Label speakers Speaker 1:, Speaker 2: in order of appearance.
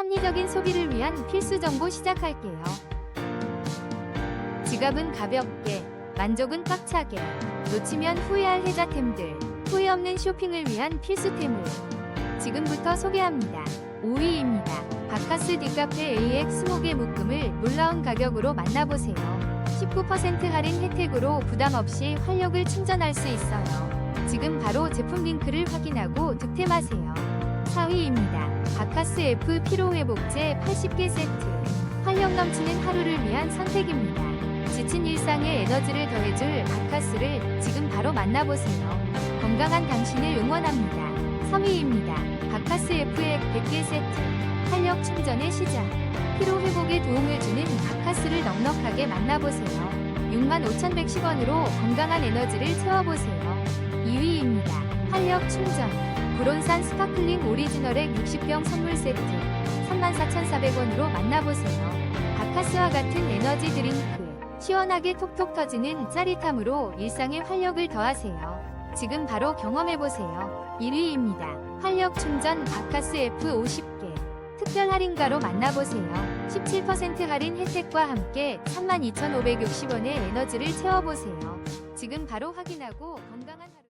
Speaker 1: 합리적인 소비를 위한 필수 정보 시작할게요. 지갑은 가볍게, 만족은 꽉차게, 놓치면 후회할 혜자템들, 후회 없는 쇼핑을 위한 필수템을 지금부터 소개합니다. 5위입니다. 바카스 디카페 AX 스모게 묶음을 놀라운 가격으로 만나보세요. 19% 할인 혜택으로 부담 없이 활력을 충전할 수 있어요. 지금 바로 제품 링크를 확인하고 득템하세요. 4위입니다. 바카스 F 피로회복제 80개 세트. 활력 넘치는 하루를 위한 선택입니다. 지친 일상에 에너지를 더해줄 바카스를 지금 바로 만나보세요. 건강한 당신을 응원합니다. 3위입니다. 바카스 FX 100개 세트. 활력 충전의 시작. 피로 회복에 도움을 주는 바카스를 넉넉하게 만나보세요. 65,110원으로 건강한 에너지를 채워보세요. 2위입니다. 활력 충전. 브론산 스파클링 오리지널의 60병 선물 세트. 34,400원으로 만나보세요. 바카스와 같은 에너지 드링크. 시원하게 톡톡 터지는 짜릿함으로 일상에 활력을 더하세요. 지금 바로 경험해보세요. 1위입니다. 활력 충전 바카스 F50개. 특별 할인가로 만나보세요. 17% 할인 혜택과 함께 32,560원의 에너지를 채워보세요. 지금 바로 확인하고 건강한 하루